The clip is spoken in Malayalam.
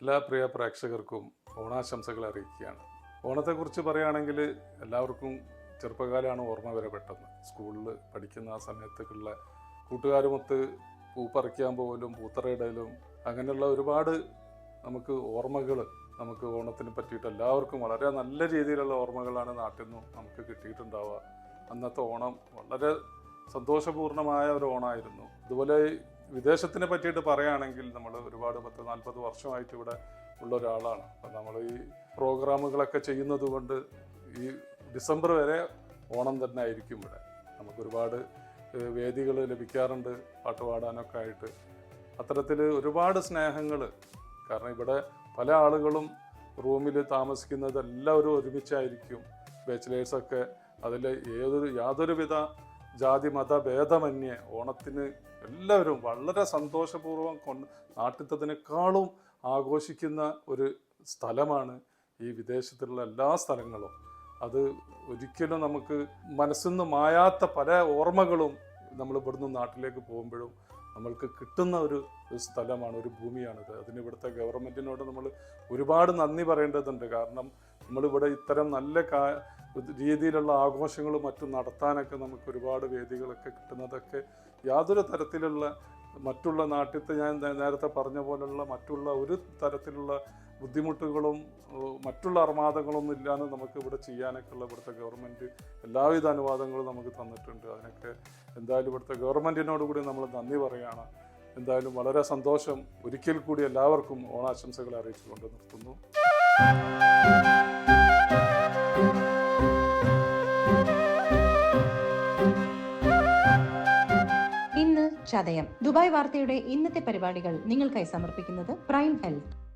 എല്ലാ പ്രിയ പ്രേക്ഷകർക്കും ഓണാശംസകൾ അറിയിക്കുകയാണ്. ഓണത്തെക്കുറിച്ച് പറയുകയാണെങ്കിൽ എല്ലാവർക്കും ചെറുപ്പകാലമാണ് ഓർമ്മ വരെ പെട്ടെന്ന് സ്കൂളിൽ പഠിക്കുന്ന ആ സമയത്തേക്കുള്ള കൂട്ടുകാരുമൊത്ത് പൂപ്പറിക്കാൻ പോലും പൂത്തറയിടലും അങ്ങനെയുള്ള ഒരുപാട് നമുക്ക് ഓർമ്മകൾ നമുക്ക് ഓണത്തിന് പറ്റിയിട്ട് എല്ലാവർക്കും വളരെ നല്ല രീതിയിലുള്ള ഓർമ്മകളാണ് നാട്ടിൽ നിന്നും നമുക്ക് കിട്ടിയിട്ടുണ്ടാവുക. അന്നത്തെ ഓണം വളരെ സന്തോഷപൂർണമായ ഒരു ഓണമായിരുന്നു. അതുപോലെ വിദേശത്തിനെ പറ്റിയിട്ട് പറയുകയാണെങ്കിൽ നമ്മൾ ഒരുപാട് പത്ത് നാൽപ്പത് വർഷമായിട്ട് ഇവിടെ ഉള്ള ഒരാളാണ്. അപ്പം നമ്മൾ ഈ പ്രോഗ്രാമുകളൊക്കെ ചെയ്യുന്നത് കൊണ്ട് ഈ ഡിസംബർ വരെ ഓണം തന്നെ ആയിരിക്കും ഇവിടെ. നമുക്കൊരുപാട് വേദികൾ ലഭിക്കാറുണ്ട് പാട്ട് പാടാനൊക്കെ ആയിട്ട്. അത്തരത്തിൽ ഒരുപാട് സ്നേഹങ്ങൾ. കാരണം ഇവിടെ പല ആളുകളും റൂമിൽ താമസിക്കുന്നത് എല്ലാവരും ഒരുമിച്ചായിരിക്കും. ബാച്ചിലേഴ്സൊക്കെ അതിൽ ഏതൊരു യാതൊരുവിധ ജാതി മത ഭേദമന്യേ ഓണത്തിന് എല്ലാവരും വളരെ സന്തോഷപൂർവം കൊണ്ട് നാട്ടിത്തതിനേക്കാളും ആഘോഷിക്കുന്ന ഒരു സ്ഥലമാണ് ഈ വിദേശത്തുള്ള എല്ലാ സ്ഥലങ്ങളും. അത് ഒരിക്കലും നമുക്ക് മനസ്സിൽ നിന്ന് മായാത്ത പല ഓർമ്മകളും നമ്മൾ ഇവിടുന്ന് നാട്ടിലേക്ക് പോകുമ്പോഴും നമ്മൾക്ക് കിട്ടുന്ന ഒരു സ്ഥലമാണ് ഒരു ഭൂമിയാണിത്. അതിന് ഇവിടുത്തെ ഗവൺമെന്റിനോട് നമ്മൾ ഒരുപാട് നന്ദി പറയേണ്ടതുണ്ട്. കാരണം നമ്മളിവിടെ ഇത്തരം നല്ല കാ രീതിയിലുള്ള ആഘോഷങ്ങളും മറ്റും നടത്താനൊക്കെ നമുക്ക് ഒരുപാട് വേദികളൊക്കെ കിട്ടുന്നതൊക്കെ യാതൊരു തരത്തിലുള്ള മറ്റുള്ള നാട്ടിലത്തെ ഞാൻ നേരത്തെ പറഞ്ഞ പോലുള്ള മറ്റുള്ള ഒരു തരത്തിലുള്ള ബുദ്ധിമുട്ടുകളും മറ്റുള്ള അർമാദങ്ങളൊന്നും ഇല്ലാതെ നമുക്ക് ഇവിടെ ചെയ്യാനൊക്കെ ഉള്ള ഇവിടുത്തെ ഗവൺമെന്റ് എല്ലാവിധ അനുവാദങ്ങളും നമുക്ക് തന്നിട്ടുണ്ട്. അതിനൊക്കെ എന്തായാലും ഇവിടുത്തെ ഗവൺമെന്റിനോട് കൂടി നമ്മൾ നന്ദി പറയുകയാണ് എന്തായാലും വളരെ സന്തോഷം. ഒരിക്കൽ കൂടി എല്ലാവർക്കും ഓണാശംസകൾ അറിയിച്ചുകൊണ്ട് നിർത്തുന്നു. ചതയം. ദുബായ് വാർത്തയുടെ ഇന്നത്തെ പരിപാടികൾ നിങ്ങൾക്കായി സമർപ്പിക്കുന്നത് പ്രൈം ഹെൽത്ത്.